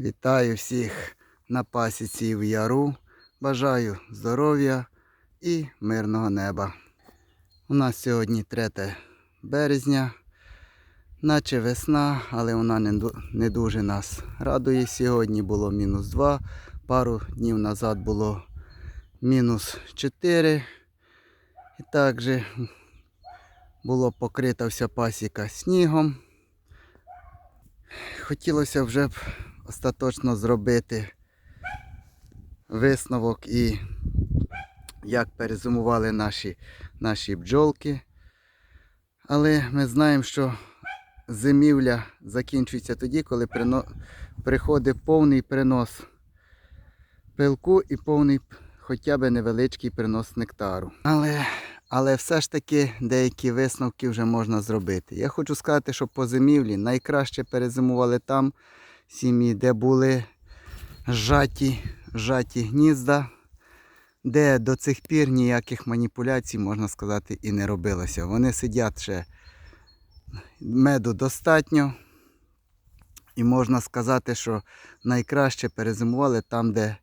Вітаю всіх на пасіці в яру. Бажаю здоров'я і мирного неба. У нас сьогодні 3 березня, наче весна, але вона не, дуже нас радує. Сьогодні було мінус 2, пару днів назад було мінус 4. І також було покрита вся пасіка снігом. Хотілося вже б остаточно зробити висновок і як перезимували наші, наші бджолки. Але ми знаємо, що зимівля закінчується тоді, коли прино... приходить повний принос пилку і повний хоча б невеличкий принос нектару. Але, але все ж таки деякі висновки вже можна зробити. Я хочу сказати, що по зимівлі найкраще перезимували там сім'ї, де були зжаті, зжаті гнізда, де до цих пір ніяких маніпуляцій, можна сказати, і не робилося. Вони сидять ще меду достатньо. І можна сказати, що найкраще перезимували там, де,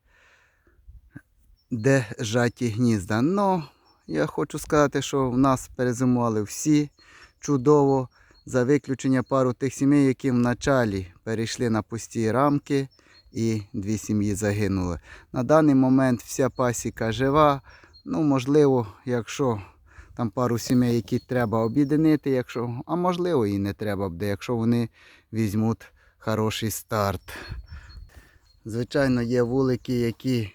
де зжаті гнізда. Ну, я хочу сказати, що в нас перезимували всі чудово, за виключення пару тих сімей, які вначалі перейшли на пусті рамки і дві сім'ї загинули. На даний момент вся пасіка жива. Ну, можливо, якщо там пару сімей, які треба об'єднати, якщо, а можливо і не треба буде, якщо вони візьмуть хороший старт. Звичайно, є вулики, які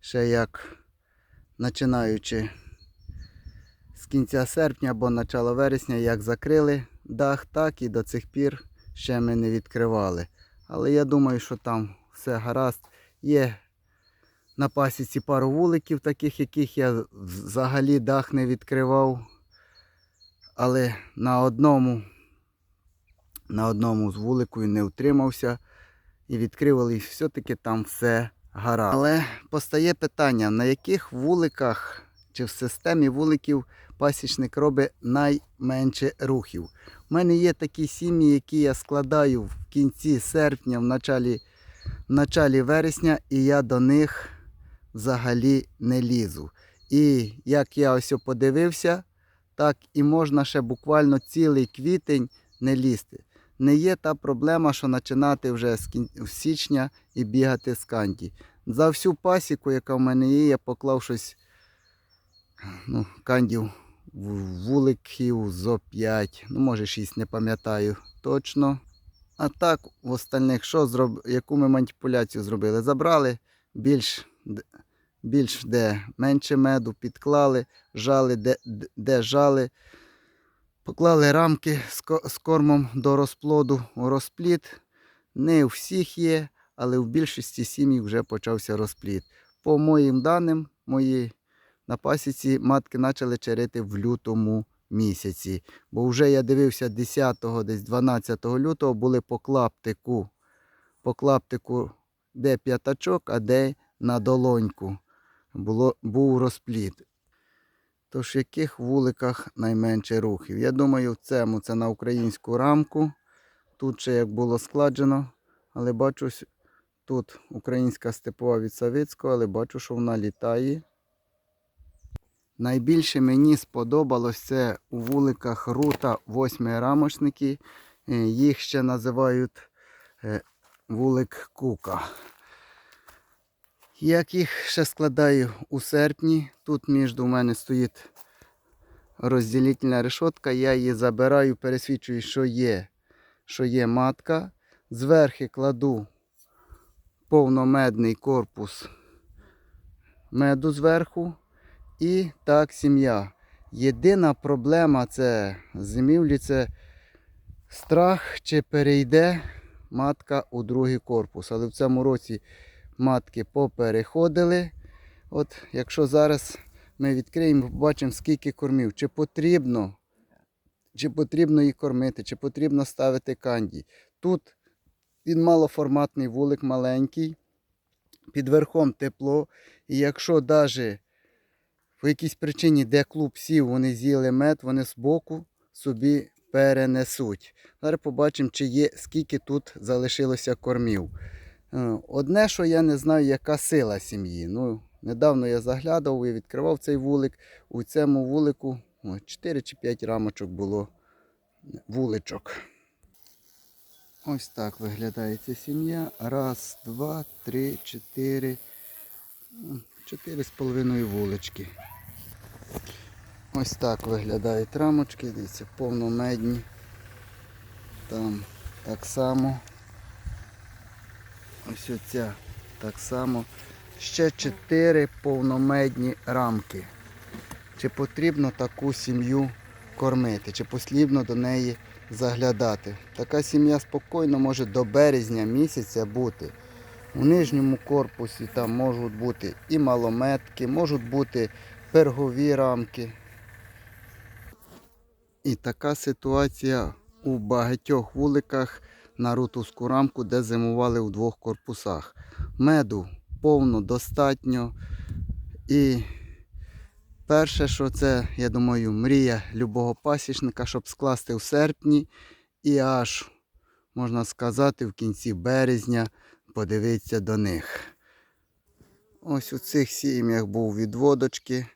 ще як починаючи з кінця серпня або начала вересня, як закрили дах, так і до цих пір ще ми не відкривали. Але я думаю, що там все гаразд. Є на пасіці пару вуликів, таких, яких я взагалі дах не відкривав. Але на одному, на одному з вуликів не утримався і відкрив, але все-таки там все гаразд. Але постає питання, на яких вуликах чи в системі вуликів пасічник робить найменше рухів. У мене є такі сім'ї, які я складаю в кінці серпня, в началі, в началі вересня, і я до них взагалі не лізу. І як я ось подивився, так і можна ще буквально цілий квітень не лізти. Не є та проблема, що починати вже з січня і бігати з канді. За всю пасіку, яка в мене є, я поклав щось ну, кандів вуликів зо 5, ну може 6, не пам'ятаю точно. А так, в остальних, що зроб... яку ми маніпуляцію зробили? Забрали більш, більш де менше меду, підклали, жали, де, де жали. Поклали рамки з ко- з кормом до розплоду у розплід. Не у всіх є, але в більшості сім'ї вже почався розплід. По моїм даним, мої на пасіці матки почали черити в лютому місяці. Бо вже я дивився 10-го, десь 12 лютого були по клаптику. По клаптику, де п'ятачок, а де на долоньку. Було, був розплід. Тож в яких вуликах найменше рухів? Я думаю, в цьому це на українську рамку. Тут ще як було складено, але бачу, тут українська степова від Савицького, але бачу, що вона літає. Найбільше мені сподобалось це у вуликах рута восьми рамочники. Е, Їх ще називають е, вулик кука. Як їх ще складаю у серпні, тут між у мене стоїть розділительна решетка, я її забираю, пересвідчую, що є, що є матка. Зверхи кладу повномедний корпус меду зверху. І так, сім'я. Єдина проблема це зимівлі це страх, чи перейде матка у другий корпус. Але в цьому році матки попереходили. От якщо зараз ми відкриємо, побачимо, скільки кормів, чи потрібно, чи потрібно її кормити, чи потрібно ставити канді. Тут він малоформатний вулик маленький, під верхом тепло. І якщо навіть по якійсь причині, де клуб сів, вони з'їли мед, вони збоку собі перенесуть. Зараз побачимо, чи є, скільки тут залишилося кормів. Е, Одне, що я не знаю, яка сила сім'ї. Ну, недавно я заглядав і відкривав цей вулик. У цьому вулику о, 4 чи 5 рамочок було вуличок. Ось так виглядає ця сім'я. Раз, два, три, чотири. М, Чотири з половиною вулички. Ось так виглядають рамочки. Дивіться, повномедні. Там так само. Ось оця так само. Ще чотири повномедні рамки. Чи потрібно таку сім'ю кормити, чи потрібно до неї заглядати. Така сім'я спокійно може до березня місяця бути. У нижньому корпусі там можуть бути і малометки, можуть бути пергові рамки. І така ситуація у багатьох вуликах на рутовську рамку, де зимували у двох корпусах. Меду повно достатньо. І перше, що це, я думаю, мрія любого пасічника, щоб скласти в серпні і аж, можна сказати, в кінці березня подивитися до них. Ось у цих сім'ях був відводочки.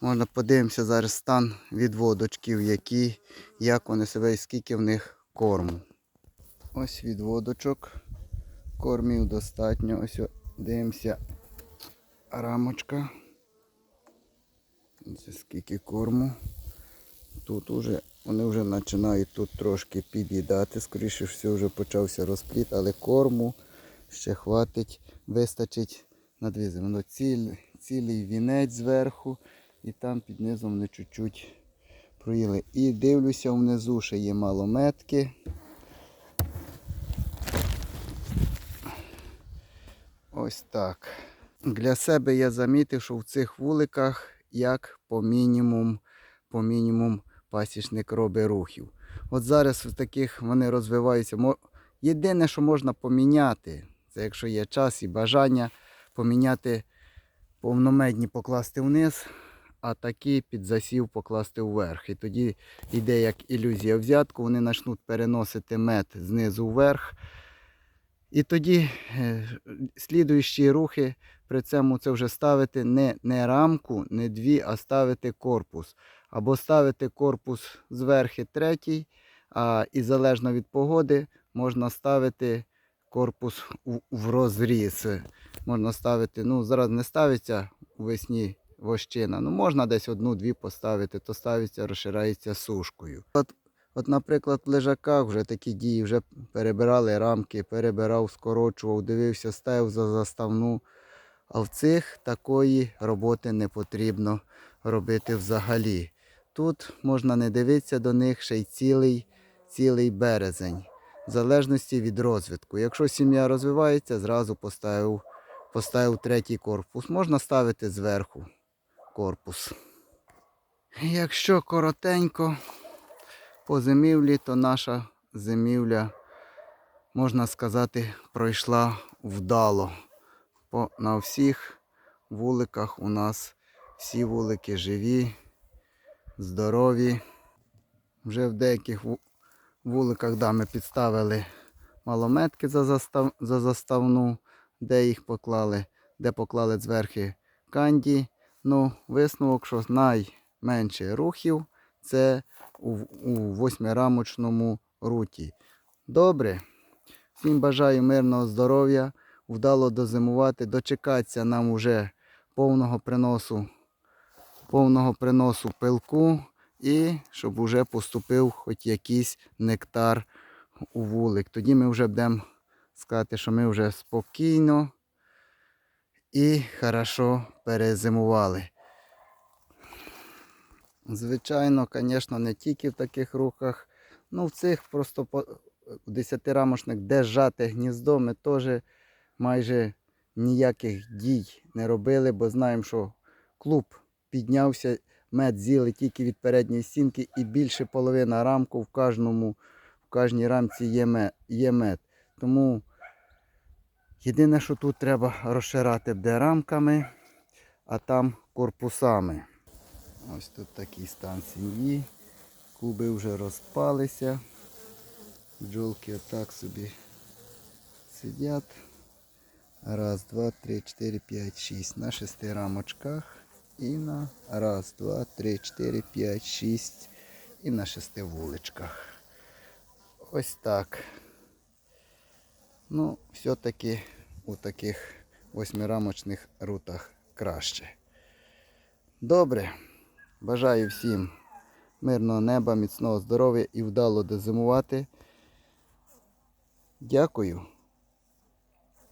Можна подивимося зараз стан відводочків, які, як вони себе і скільки в них корму. Ось відводочок. Кормів достатньо. Ось дивимося. Рамочка. Це скільки корму. Тут уже вони вже починають тут трошки під'їдати. Скоріше всього вже почався розпліт, але корму ще хватить, вистачить на дві зими. Воно ціль, цілий вінець зверху і там під низом вони чуть-чуть проїли. І дивлюся, внизу ще є мало метки. Ось так. Для себе я замітив, що в цих вуликах як по мінімум, по мінімум пасічник робить рухів. От зараз в таких вони розвиваються. Єдине, що можна поміняти, це якщо є час і бажання поміняти повномедні покласти вниз, а такі під засів покласти вверх. І тоді йде як ілюзія взятку, вони почнуть переносити мед знизу вверх. І тоді е, слідуючі рухи при цьому це вже ставити не, не рамку, не дві, а ставити корпус. Або ставити корпус зверху третій, а і залежно від погоди можна ставити корпус в, в розріз. Можна ставити, ну зараз не ставиться у весні вощина. Ну можна десь одну-дві поставити, то ставиться, розширається сушкою. От, от, наприклад, в лежаках вже такі дії, вже перебирали рамки, перебирав, скорочував, дивився, ставив за заставну. А в цих такої роботи не потрібно робити взагалі. Тут можна не дивитися до них ще й цілий, цілий березень, в залежності від розвитку. Якщо сім'я розвивається, зразу поставив, поставив третій корпус. Можна ставити зверху корпус. Якщо коротенько по зимівлі, то наша зимівля, можна сказати, пройшла вдало. По, на всіх вуликах у нас всі вулики живі, здорові. Вже в деяких вуликах да, ми підставили малометки за, застав, за заставну, де їх поклали, де поклали зверхи канді. Ну, висновок, що найменше рухів це у, у восьмирамочному руті. Добре. Всім бажаю мирного здоров'я вдало дозимувати, дочекатися нам уже повного приносу, повного приносу пилку і щоб уже поступив хоч якийсь нектар у вулик. Тоді ми вже будемо сказати, що ми вже спокійно і хорошо перезимували. Звичайно, звісно, не тільки в таких рухах, ну в цих просто по- десятирамочник, де зжати гніздо, ми теж майже ніяких дій не робили, бо знаємо, що клуб піднявся, мед з'їли тільки від передньої стінки і більше половина рамку в кожному, в кожній рамці є мед. Тому єдине, що тут треба розширати буде рамками, а там корпусами. Ось тут такий стан сім'ї. Куби вже розпалися. Бджолки отак собі сидять. Раз, два, три, чотири, п'ять, шість. На шести рамочках. І на раз, два, три, чотири, п'ять, шість. І на шести вуличках. Ось так. Ну, все-таки у таких восьмирамочних рутах краще. Добре. Бажаю всім мирного неба, міцного здоров'я і вдало дозимувати. Дякую.